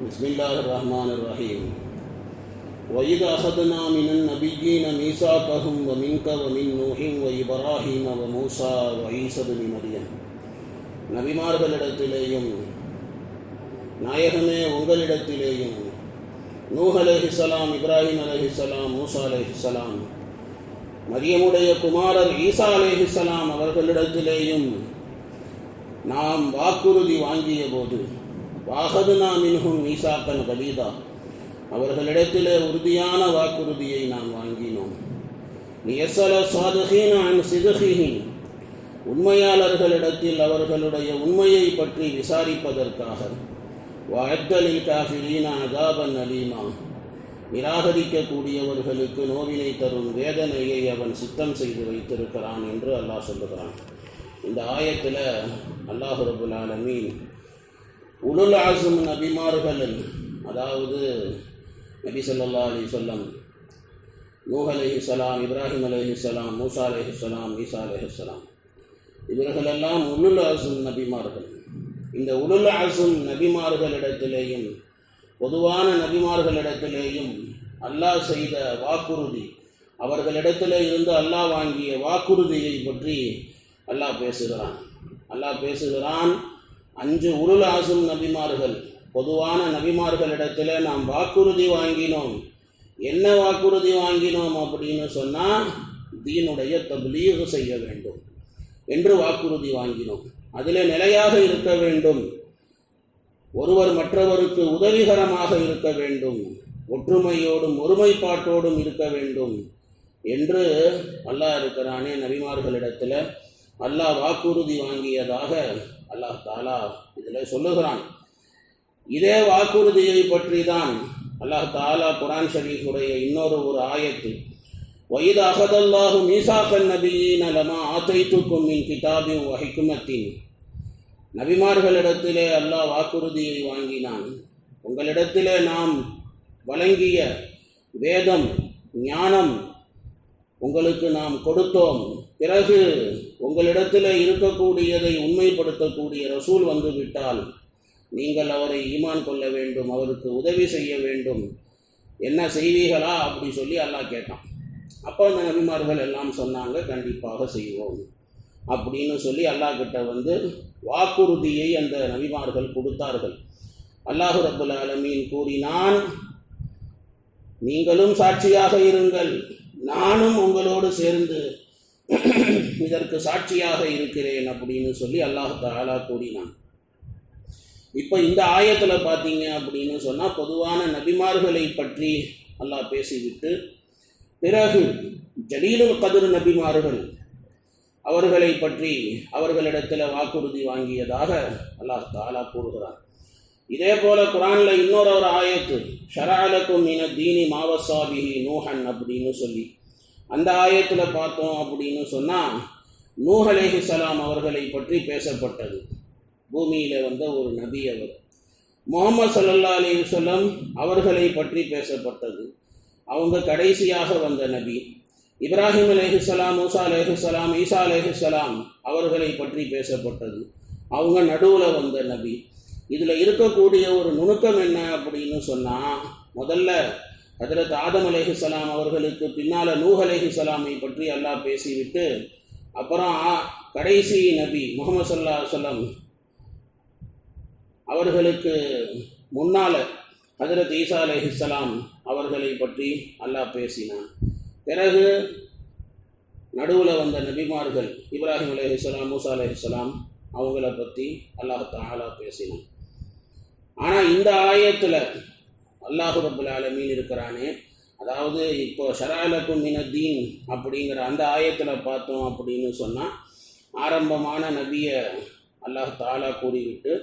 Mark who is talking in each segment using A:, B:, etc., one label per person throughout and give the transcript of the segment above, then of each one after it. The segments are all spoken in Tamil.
A: بسم الله الرحمن الرحيم وإذ أخذنا من النبيين ميثاقهم ومنك ومن نوح وإبراهيم وموسى وعيسى بن مريم நபிமார்களிடத்திலேயும் நாயகமே உங்களிடத்திலேயும் நூஹ் அலைஹிஸ்ஸலாம் இப்ராஹிம் அலைஹிஸ்ஸலாம் மூசா அலைஹிஸ்ஸலாம் மரியமுடைய குமாரர் ஈசா அலைஹிஸ்ஸலாம் அவர்களிடத்திலேயும் நாம் வாக்குறுதி வாங்கிய போது வாகதுனா மின்ஹும் மீசாக்கன் கலீதா. அவர்களிடத்திலே உறுதியான வாக்குறுதியை நாம் வாங்கினோம். நியசல சாதகீன அன் சிதகிஹின் உண்மையாளர்களிடத்தில் அவர்களுடைய உண்மையை பற்றி விசாரிப்பதற்காக. வாழ்த்தலில் காஃபிரீன அதாபன் அலீமா. நிராகரிக்கக்கூடியவர்களுக்கு நோவினை தரும் வேதனையை அவன் சித்தம் செய்து வைத்திருக்கிறான் என்று அல்லாஹ் சொல்லுகிறான். இந்த ஆயத்தில் அல்லாஹு ரபுல் ஆலமீன் உலுல் ஆசும் நபிமார்கள் அதாவது நபி சொல்லா அலி சொல்லம் நூஹ் அலைஹிஸ்ஸலாம் இப்ராஹிம் அலைஹிஸ்ஸலாம் மூசா அலைஹிஸ்ஸலாம் ஈசா அலைஹிஸ்ஸலாம் இவர்களெல்லாம் உலுல் ஆசும் நபிமார்கள். இந்த உலுல் ஆசும் நபிமார்களிடத்திலேயும் பொதுவான நபிமார்களிடத்திலேயும் அல்லாஹ் செய்த வாக்குறுதி அவர்களிடத்தில் இருந்து அல்லாஹ் வாங்கிய வாக்குறுதியை பற்றி அல்லாஹ் பேசுகிறான். அல்லாஹ் பேசுகிறான் அஞ்சு உருள் ஆசும் நபிமார்கள் பொதுவான நபிமார்களிடத்தில் நாம் வாக்குறுதி வாங்கினோம். என்ன வாக்குறுதி வாங்கினோம் அப்படின்னு சொன்னால் தீனுடைய தப்லீக் செய்ய வேண்டும் என்று வாக்குறுதி வாங்கினோம். அதில் நிலையாக இருக்க வேண்டும். ஒருவர் மற்றவருக்கு உதவிகரமாக இருக்க வேண்டும். ஒற்றுமையோடும் ஒருமைப்பாட்டோடும் இருக்க வேண்டும் என்று அல்லாஹ் இருக்கிறானே நபிமார்களிடத்தில். அல்லாஹ் வாக்குறுதி வாங்கியதாக அல்லாஹ் தாலா இதில் சொல்லுகிறான். இதே வாக்குறுதியை பற்றி தான் அல்லாஹ் தாலா குரான் ஷரீஃபுடைய இன்னொரு ஒரு ஆயத்து. வயது அகதல்லாஹு மீசாக்கன் நபியின் அலமா ஆத்தைத்துக்கும் மின் கிதாபின் வகைக்குமத்தின் நபிமார்களிடத்திலே அல்லாஹ் வாக்குறுதியை வாங்கினான். உங்களிடத்திலே நாம் வழங்கிய வேதம் ஞானம் உங்களுக்கு நாம் கொடுத்தோம். பிறகு உங்களிடத்தில் இருக்கக்கூடியதை உண்மைப்படுத்தக்கூடிய ரசூல் வந்துவிட்டால் நீங்கள் அவரை ஈமான் கொள்ள வேண்டும் அவருக்கு உதவி செய்ய வேண்டும். என்ன செய்வீர்களா? அப்படி சொல்லி அல்லாஹ் கேட்டான். அப்போ அந்த நபிமார்கள் எல்லாம் சொன்னாங்க கண்டிப்பாக செய்வோம் அப்படின்னு சொல்லி அல்லாஹ் கிட்ட வந்து வாக்குறுதியை அந்த நபிமார்கள் கொடுத்தார்கள். அல்லாஹு ரபுல் அலமீன் கூறினான் நீங்களும் சாட்சியாக இருங்கள். நானும் உங்களோடு சேர்ந்து இதற்கு சாட்சியாக இருக்கிறேன் அப்படின்னு சொல்லி அல்லாஹ் தாலா கூறினான். இப்போ இந்த ஆயத்தில் பார்த்தீங்க அப்படின்னு சொன்னால் பொதுவான நபிமார்களை பற்றி அல்லாஹ் பேசிவிட்டு பிறகு ஜலீலுல் கதிர் நபிமார்கள் அவர்களை பற்றி அவர்களிடத்தில் வாக்குறுதி வாங்கியதாக அல்லாஹ் தாலா கூறுகிறார் இதே போல குரானில் இன்னொரு ஒரு ஆயத்து ஷராலக்கும் இன தீனி மாவசாபிஹி நூஹன் அப்படின்னு சொல்லி. அந்த ஆயத்தில் பார்த்தோம் அப்படின்னு சொன்னால் நூஹலேஹி சலாம் அவர்களை பற்றி பேசப்பட்டது. பூமியில் வந்த ஒரு நபி அவர். முகமது சல்லல்லா அலி சொல்லம் அவர்களை பற்றி பேசப்பட்டது. அவங்க கடைசியாக வந்த நபி. இப்ராஹிம் அலேஹிசலாம் மூசா அலேஹிசலாம் ஈசா அலேஹிசலாம் அவர்களை பற்றி பேசப்பட்டது. அவங்க நடுவில் வந்த நபி. இதில் இருக்கக்கூடிய ஒரு நுணுக்கம் என்ன அப்படின்னு சொன்னால் முதல்ல ஹதரத் ஆதம் அலேஹிசலாம் அவர்களுக்கு பின்னால் நூஹ் அலேஹிசலாமை பற்றி அல்லாஹ் பேசிவிட்டு அப்புறம் கடைசி நபி முகமது சல்லா சொல்லம் அவர்களுக்கு முன்னால் ஹதரத் ஈசா அலேஹிசலாம் அவர்களை பற்றி அல்லாஹ் பேசினான். பிறகு நடுவில் வந்த நபிமார்கள் இப்ராஹிம் அலேஹிஸ்லாம் மூசா அலேஹிஸ்லாம் அவங்கள பற்றி அல்லாஹ் தாலா பேசினான். ஆனால் இந்த ஆயத்தில் அல்லாஹு ரபுல் ஆலமீன் இருக்கிறானே. அதாவது இப்போ ஷராலக்கும் மினதீன் அப்படிங்கிற அந்த ஆயத்தில் பார்த்தோம் அப்படின்னு சொன்னால் ஆரம்பமான நபியை அல்லாஹ் தாலா கூறிவிட்டு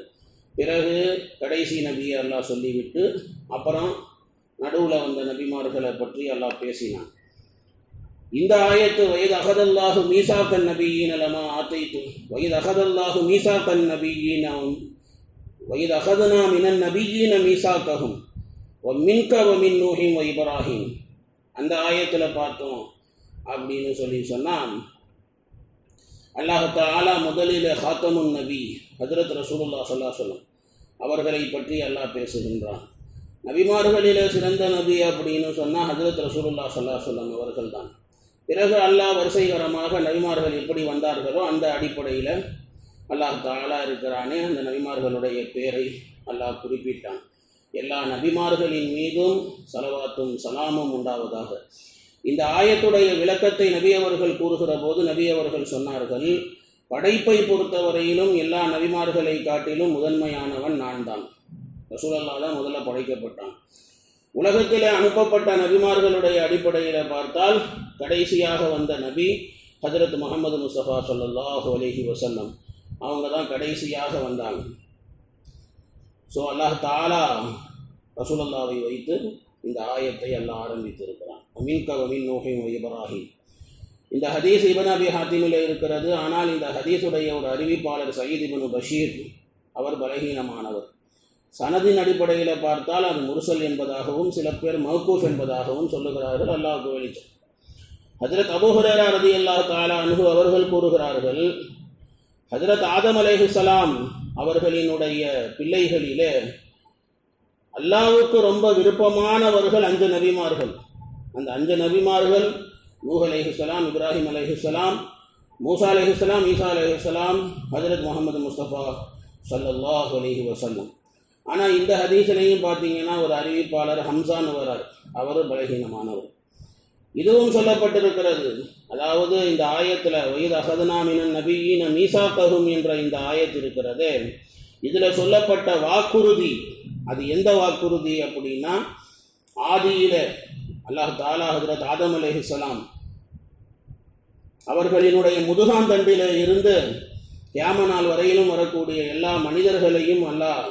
A: பிறகு கடைசி நபியை அல்லாஹ் சொல்லிவிட்டு அப்புறம் நடுவில் வந்த நபிமார்களை பற்றி அல்லாஹ் பேசினான். இந்த ஆயத்து வயது அகதல்லாஹு மீசாக்கன் நபியின் அலமா ஆத்தைத்து வயது அகதல்லாஹு மீசாக்கன் நபியின் வயது அகதனா மினன் நபியின் மீசாக்ககும் மின்க மின் நூஹிம் இப்ராஹிம் அந்த ஆயத்தில் பார்த்தோம் அப்படின்னு சொல்லி சொன்னால் அல்லாஹாலா முதலில் ஹாத்தமுன் நபி ஹதரத் ரசூலுல்லா சொல்லா சொல்லும் அவர்களை பற்றி அல்லாஹ் பேசுகின்றான். நபிமார்களிலே சிறந்த நபி அப்படின்னு சொன்னால் ஹதரத் ரசூலுல்லா சொல்லா சொல்லம் அவர்கள் தான். பிறகு அல்லாஹ் வரிசைகரமாக நபிமார்கள் எப்படி வந்தார்களோ அந்த அடிப்படையில் அல்லாஹ் தாலா இருக்கிறானே அந்த நபிமார்களுடைய பேரை அல்லாஹ் குறிப்பிட்டான். எல்லா நபிமார்களின் மீதும் சலவாத்தும் சலாமும் உண்டாவதாக. இந்த ஆயத்துடைய விளக்கத்தை நபி அவர்கள் கூறுகிற போது நபி அவர்கள் சொன்னார்கள் படைப்பை பொறுத்தவரையிலும் எல்லா நபிமார்களை காட்டிலும் முதன்மையானவன் நான் தான் ரசூலல்லா தான் முதல்ல படைக்கப்பட்டான். உலகத்தில் அனுப்பப்பட்ட நபிமார்களுடைய அடிப்படையில் பார்த்தால் கடைசியாக வந்த நபி ஹஜரத் முகமது முஸ்தபா சொல்லல்லாஹு அலஹி வசல்லம் அவங்க தான் கடைசியாக வந்தாங்க. ஸோ அல்லாஹ் தாலா ரசூலல்லாவை வைத்து இந்த ஆயத்தை அல்லாஹ் ஆரம்பித்திருக்கிறான். அமீன் கவமின் நோகை நோஹிம் இப்ராஹிம். இந்த ஹதீஸ் இபன் அபி ஹாத்திமில் இருக்கிறது. ஆனால் இந்த ஹதீஸுடைய ஒரு அறிவிப்பாளர் சயீத் இபனு பஷீர் அவர் பலகீனமானவர். சனதின் அடிப்படையில் பார்த்தால் அது முருசல் என்பதாகவும் சில பேர் மஹ்கூஃப் என்பதாகவும் சொல்லுகிறார்கள். அல்லாஹ் வெளிச்சம் ஹஜரத் அபுஹுரேரா ரதி அல்லாஹ் தாலா அனுகு அவர்கள் கூறுகிறார்கள் ஹஜரத் ஆதம் அலேஹுசலாம் அவர்களினுடைய பிள்ளைகளிலே அல்லாவுக்கு ரொம்ப விருப்பமானவர்கள் அஞ்சு நபிமார்கள். அந்த அஞ்சு நபிமார்கள் நூஹ் அலைஹிஸ்லாம் இப்ராஹிம் அலைஹிஸ்லாம் மூசா அலைஹிஸ்லாம் ஈசா அலைஹிஸ்லாம் ஹஜரத் முகமது முஸ்தபா சல்லாஹ் அலைஹி வசல்லம் ஆனால் இந்த ஹதீஸிலையும் பார்த்தீங்கன்னா ஒரு அறிவிப்பாளர் ஹம்சான்னு வரார் அவர் பலகீனமானவர். இதுவும் சொல்லப்பட்டிருக்கிறது. அதாவது இந்த ஆயத்தில் வயது அகதனாமின நபியின மீசாக்ககும் என்ற இந்த ஆயத்து இருக்கிறது. இதில் சொல்லப்பட்ட வாக்குறுதி அது எந்த வாக்குறுதி அப்படின்னா ஆதியில அல்லாஹ் தாலா ஹதரத் ஆதம் அலேஹிசலாம் அவர்களினுடைய முதுகாந்தண்டில இருந்து கேம நாள் வரையிலும் வரக்கூடிய எல்லா மனிதர்களையும் அல்லாஹ்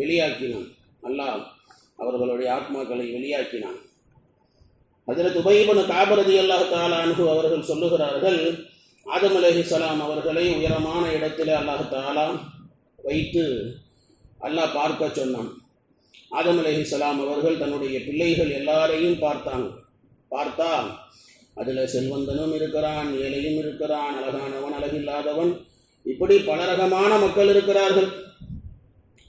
A: வெளியாக்கினான். அல்லாஹ் அவர்களுடைய ஆத்மாக்களை வெளியாக்கினான். அதில் துபைபன காபரதி அல்லாஹ் தாலானு அனுகு அவர்கள் சொல்லுகிறார்கள் ஆதம் அலஹிசலாம் அவர்களை உயரமான இடத்தில் அல்லாஹ் தாலா வைத்து அல்லாஹ் பார்க்க சொன்னான். ஆதம் அலஹிசலாம் அவர்கள் தன்னுடைய பிள்ளைகள் எல்லாரையும் பார்த்தாங்க. பார்த்தா அதில் செல்வந்தனும் இருக்கிறான் ஏழையும் இருக்கிறான் அழகானவன் அழகில்லாதவன் இப்படி பல ரகமான மக்கள் இருக்கிறார்கள்.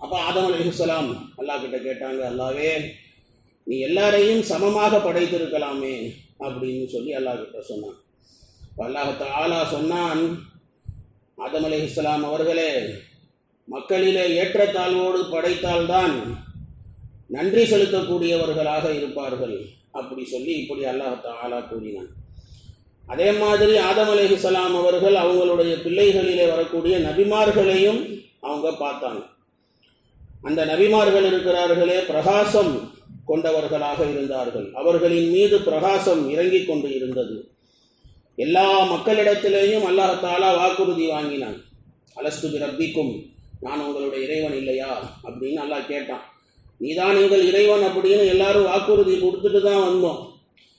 A: அப்போ ஆதம் அலிஹலாம் அல்லா கிட்ட கேட்டாங்க அல்லாவே நீ எல்லாரையும் சமமாக படைத்திருக்கலாமே அப்படின்னு சொல்லி அல்லா கிட்ட சொன்னான். அல்லாஹத்த ஆலா சொன்னான் ஆதம் அலிஹலாம் அவர்களே மக்களிலே ஏற்றத்தாழ்வோடு படைத்தால்தான் நன்றி செலுத்தக்கூடியவர்களாக இருப்பார்கள் அப்படி சொல்லி இப்படி அல்லாஹத்த ஆலா கூறினான். அதே மாதிரி ஆதம் அலிஹலாம் அவர்கள் அவங்களுடைய பிள்ளைகளிலே வரக்கூடிய நபிமார்களையும் அவங்க பார்த்தாங்க. அந்த நபிமார்கள் இருக்கிறார்களே பிரகாசம் கொண்டவர்களாக இருந்தார்கள். அவர்களின் மீது பிரகாசம் இறங்கிக் கொண்டு இருந்தது. எல்லா மக்களிடத்திலேயும் அல்லாஹாலா வாக்குறுதி வாங்கினான். அலஸ்து ரப்பிக்கும் நான் உங்களுடைய இறைவன் இல்லையா? அப்படின்னு அல்லாஹ் கேட்டான். நீதான் எங்கள் இறைவன் அப்படின்னு எல்லாரும் வாக்குறுதி கொடுத்துட்டு தான் வந்தோம்.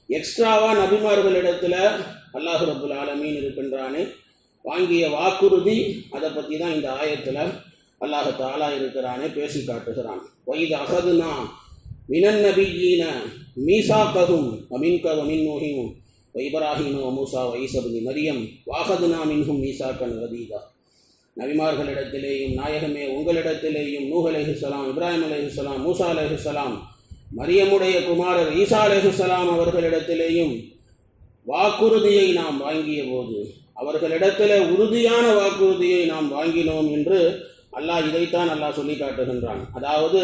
A: எக்ஸ்ட்ராவா நபிமார்களிடத்தில் அல்லாஹு ரபுல் ஆலமீன் இருக்கின்றானே வாங்கிய வாக்குறுதி அதை பற்றி தான் இந்த ஆயத்தில் அல்லாஹ் தாலா இருக்கிறானே பேசி காட்டுகிறான். வயது அகதுனா மினன் மீசா ககும் அமின் க அமின் நோஹிமும் வைபராஹிமோ மூசா வைசபுனி மரியம் வாகதுனா மின்ஹும் மீசாக்கன் வதீதா. நபிமார்களிடத்திலேயும் நாயகமே உங்களிடத்திலேயும் நூஹ் அலைஹிஸ்ஸலாம் இப்ராஹிம் அலைஹிஸ்ஸலாம் மூசா அலைஹிஸ்ஸலாம் மரியமுடைய குமாரர் ஈசா அலைஹிஸ்ஸலாம் அவர்களிடத்திலேயும் வாக்குறுதியை நாம் வாங்கிய போது அவர்களிடத்தில் உறுதியான வாக்குறுதியை நாம் வாங்கினோம் என்று அல்லாஹ் இதைத்தான் அல்லாஹ் சொல்லி காட்டுகின்றான். அதாவது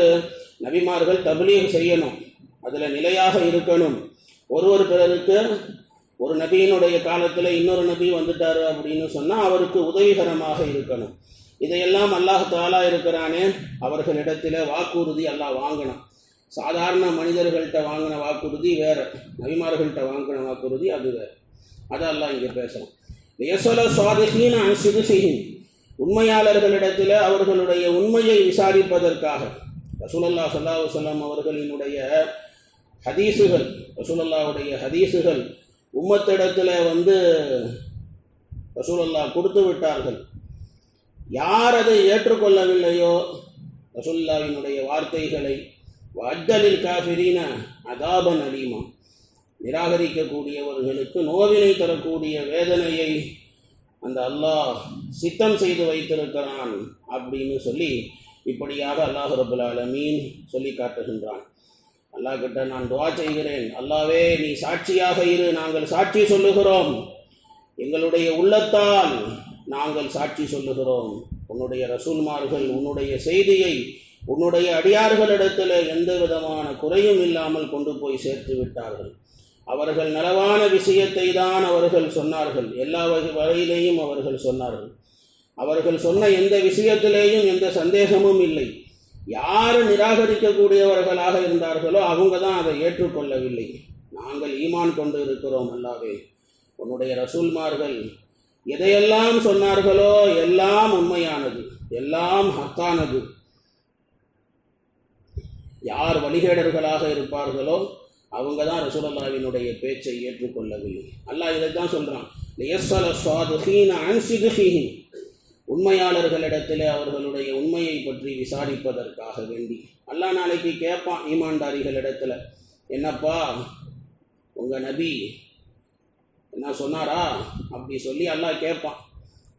A: நபிமார்கள் தபிலீக் செய்யணும். அதில் நிலையாக இருக்கணும். ஒருவர் பிறருக்கு ஒரு நபியினுடைய காலத்தில் இன்னொரு நபி வந்துட்டார் அப்படின்னு சொன்னால் அவருக்கு உதவிகரமாக இருக்கணும். இதையெல்லாம் அல்லாஹ் தாலா இருக்கிறானே அவர்களிடத்தில் வாக்குறுதி அல்லாஹ் வாங்கணும். சாதாரண மனிதர்கள்ட்ட வாங்கின வாக்குறுதி வேறு. நபிமார்கள்ட்ட வாங்கின வாக்குறுதி அது வேற. அதெல்லாம் இங்கே பேசுகிறோம் யசோல சுவாதிஹீன் சிறுசிகின் உண்மையாளர்களிடத்தில் அவர்களுடைய உண்மையை விசாரிப்பதற்காக. ரசூலல்லா சல்லா வல்லம் அவர்களினுடைய ஹதீஸுகள் ரசூலல்லாவுடைய ஹதீஸுகள் உம்மத்திடத்தில் வந்து ரசூலல்லா கொடுத்து விட்டார்கள். யார் அதை ஏற்றுக்கொள்ளவில்லையோ ரசூல்லாவினுடைய வார்த்தைகளை வஜ்ஜலில் காஃபிரீன அதாபன் அலீமா நிராகரிக்கக்கூடியவர்களுக்கு நோவினை தரக்கூடிய வேதனையை அந்த அல்லாஹ் சித்தம் செய்து வைத்திருக்கிறான் அப்படின்னு சொல்லி இப்படியாக அல்லாஹ் ரபுல் ஆலமீன் சொல்லி காட்டுகின்றான். அல்லாஹ் கிட்ட நான் துவா செய்கிறேன். அல்லாவே நீ சாட்சியாக இரு. நாங்கள் சாட்சி சொல்லுகிறோம். எங்களுடைய உள்ளத்தால் நாங்கள் சாட்சி சொல்லுகிறோம். உன்னுடைய ரசூல்மார்கள் உன்னுடைய செய்தியை உன்னுடைய அடியார்களிடத்தில் எந்த விதமான குறையும் இல்லாமல் கொண்டு போய் சேர்த்து விட்டார்கள். அவர்கள் நலவான விஷயத்தை தான் அவர்கள் சொன்னார்கள். எல்லா வகை வரையிலேயும் அவர்கள் சொன்னார்கள். அவர்கள் சொன்ன எந்த விஷயத்திலேயும் எந்த சந்தேகமும் இல்லை. யார் நிராகரிக்கக்கூடியவர்களாக இருந்தார்களோ அவங்க தான் அதை ஏற்றுக்கொள்ளவில்லை. நாங்கள் ஈமான் கொண்டு இருக்கிறோம் அல்லாவே. உன்னுடைய ரசூல்மார்கள் எதையெல்லாம் சொன்னார்களோ எல்லாம் உண்மையானது எல்லாம் ஹக்கானது. யார் வழிகேடர்களாக இருப்பார்களோ அவங்க தான் ரசூலல்லாவினுடைய பேச்சை ஏற்றுக்கொள்ளவில்லை. அல்லாஹ் இதை தான் சொல்கிறான் உண்மையாளர்களிடத்தில் அவர்களுடைய உண்மையை பற்றி விசாரிப்பதற்காக வேண்டி. அல்லா நாளைக்கு கேட்பான் ஈமான்தாரிகளிடத்தில் என்னப்பா உங்கள் நபி என்ன சொன்னாரா? அப்படி சொல்லி அல்லாஹ் கேட்பான்.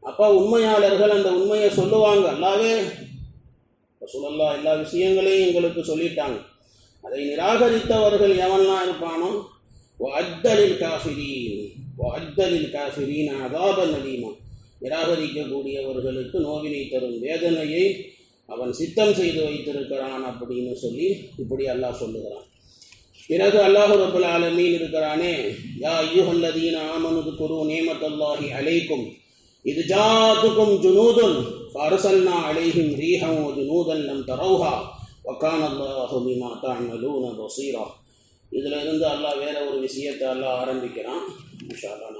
A: அப்போ உண்மையாளர்கள் அந்த உண்மையை சொல்லுவாங்க. அல்லாவே சொல்லல்லா எல்லா விஷயங்களையும் எங்களுக்கு சொல்லிட்டாங்க. அதை நிராகரித்தவர்கள் எவன்லாம் இருப்பானோ? அத்தலில் காஃபிரீன் அத்தலில் காஃபிரீன் அதாபல் நலீமா நிராகரிக்கக்கூடியவர்களுக்கு நோவினை தரும் வேதனையை அவன் சித்தம் செய்து வைத்திருக்கிறான் அப்படின்னு சொல்லி இப்படி அல்லாஹ் சொல்லுகிறான். பிறகு அல்லாஹு ரபுல் ஆலமீன் இருக்கிறானே யா ஐயுஹல்லதீன ஆமனுக்கு குரு நேமத்தல்லாஹி அலைக்கும் இது ஜாத்துக்கும் ஜுனூதுன் ஃபர்சல்னா அலைஹிம் ரீஹம் ஜுனூதன் நம் தரௌஹா வக்கான் அல்லாஹு பிமா தஅமலூன பஸீரா இதுல இருந்து அல்லாஹ் வேற ஒரு விஷயத்தை அல்லாஹ் ஆரம்பிக்கிறான். இன்ஷா அல்லாஹ்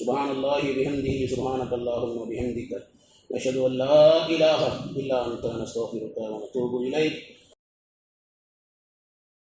A: سبحان الله بحمده سبحانك اللهم وبحمدك نشهد أن لا إله إلا أنت نستغفرك ونتوب إليك.